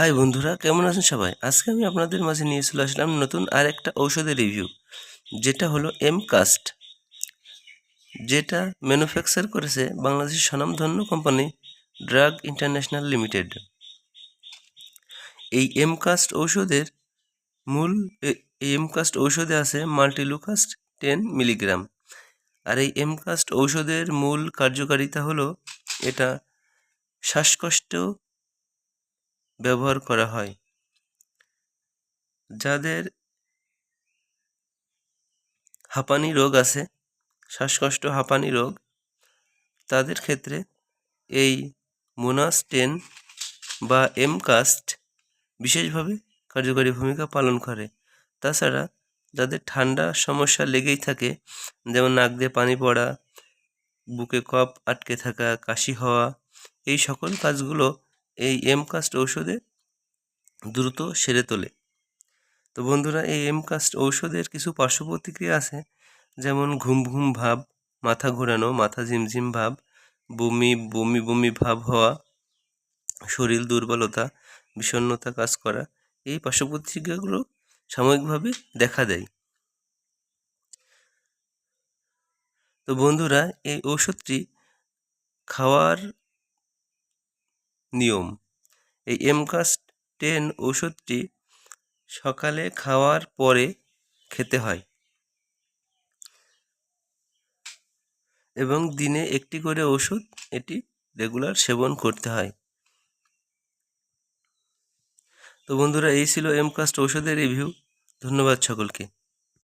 High বন্ধুরা, কেমন আছেন সবাই? আজকে আমি আপনাদের মাঝে নিয়ে চলে আসলাম নতুন আর একটা ঔষধের রিভিউ যেটা হলো এম কাস্ট যেটা ম্যানুফ্যাকচার করেছে বাংলাদেশের স্বনামধন্য কোম্পানি ড্রাগ ইন্টারন্যাশনাল লিমিটেড এই এম কাস্ট ঔষধের মূল এম কাস্ট ঔষধে আছে মাল্টিলুকাস্ট টেন মিলিগ্রাম আর এই এম কাস্ট ঔষধের মূল কার্যকারিতা হলো এটা শ্বাসকষ্ট ব্যবহার করা হয়। যাদের হাঁপানি রোগ আছে, শ্বাসকষ্ট, হাঁপানি রোগ, তাদের ক্ষেত্রে এই মোনাস টেন বা এম কাস্ট বিশেষভাবে কার্যকরী ভূমিকা পালন করে। তাছাড়া যাদের ঠান্ডা সমস্যা লেগেই থাকে, যেমন নাক দিয়ে পানি পড়া, বুকে কফ আটকে থাকা, কাশি হওয়া, এই সকল কাজগুলো এই এম কাস্ট ঔষধে দ্রুত সেরে তোলে। তো বন্ধুরা, এই এম কাস্ট ঔষধের কিছু পার্শ্ব প্রতিক্রিয়া আছে। যেমন ঘুম ঘুম ভাব, মাথা ঘোরানো, মাথা ঝিমঝিম ভাব, বমি বমি বমি ভাব হওয়া, শরীর দুর্বলতা, বিষণ্ণতা কাজ করা, এই পার্শ্ব প্রতিক্রিয়াগুলো সাময়িকভাবে দেখা দেয়। তো বন্ধুরা, এই ঔষধটি খাওয়ার নিয়ম। এই এমকাস্ট টেন ঔষধটি সকালে খাওয়ার পরে খেতে হয় এবং দিনে একটি করে ওষুধ এটি রেগুলার সেবন করতে হয়। তো বন্ধুরা, এই ছিল এমকাস্ট ঔষধের রিভিউ। ধন্যবাদ সকলকে।